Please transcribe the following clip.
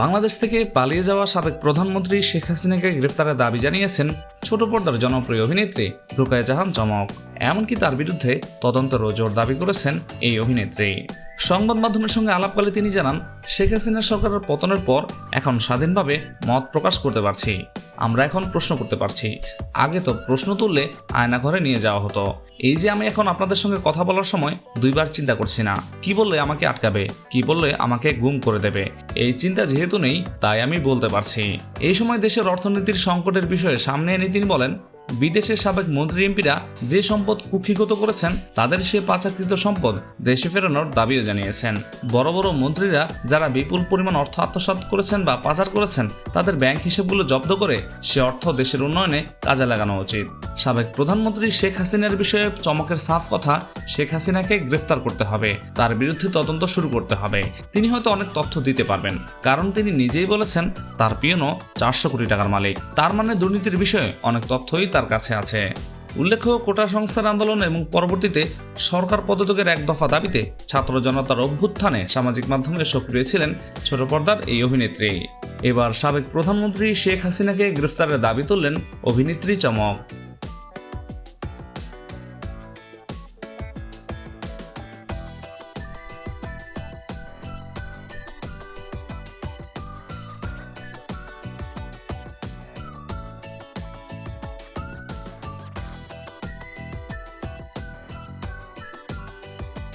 বাংলাদেশ থেকে পালিয়ে যাওয়া সাবেক প্রধানমন্ত্রী শেখ হাসিনাকে গ্রেফতারের দাবি জানিয়েছেন ছোট পর্দার জনপ্রিয় অভিনেত্রী রুকায় জাহান চমক। এমনকি তার বিরুদ্ধে তদন্তেরও জোর দাবি করেছেন এই অভিনেত্রী। সংবাদ মাধ্যমের সঙ্গে আলাপকালে তিনি জানান, শেখ হাসিনা সরকারের পতনের পর এখন স্বাধীনভাবে মত প্রকাশ করতে পারছি। আমরা এখন প্রশ্ন করতে পারছি। আগে তো প্রশ্ন তুললে আয়নাঘরে নিয়ে যাওয়া হতো। এই যে আমি এখন আপনাদের সঙ্গে কথা বলার সময় দুইবার চিন্তা করছি না। কি বললে আমাকে আটকাবে? কি বললে আমাকে গুম করে দেবে? এই চিন্তা যেহেতু নেই, তাই আমি বলতে পারছি। এই সময় দেশের অর্থনীতির সংকটের বিষয়ে সামনে এনে তিনি বলেন বিদেশের সাবেক মন্ত্রী এমপিরা যে সম্পদ কুক্ষিগত করেছেন, তাদের সে পাচারকৃত সম্পদ দেশে ফেরানোর দাবিও জানিয়েছেন। বড় বড় মন্ত্রীরা যারা বিপুল পরিমাণ অর্থ আত্মসাত করেছেন বা পাচার করেছেন, তাদের ব্যাংক হিসেবগুলো জব্দ করে সে অর্থ দেশের উন্নয়নে কাজে লাগানো উচিত। সাবেক প্রধানমন্ত্রী শেখ হাসিনার বিষয়ে চমকের সাফ কথা, শেখ হাসিনাকে গ্রেফতার করতে হবে। তার বিরুদ্ধে তদন্ত শুরু করতে হবে। তিনি হয়তো অনেক তথ্য দিতে পারবেন। কারণ তিনি নিজেই বলেছেন, তার পিয়নো চারশো কোটি টাকার মালিক। তার মানে দুর্নীতির বিষয়ে অনেক তথ্যই তার কাছে আছে। উল্লেখ্য, কোটা সংস্কার আন্দোলন এবং পরবর্তীতে সরকার পদত্যাগের এক দফা দাবিতে ছাত্র জনতার অভ্যুত্থানে সামাজিক মাধ্যমে সক্রিয় ছিলেন ছোট পর্দার এই অভিনেত্রী। এবার সাবেক প্রধানমন্ত্রী শেখ হাসিনাকে গ্রেফতারের দাবি তুললেন অভিনেত্রী চমক।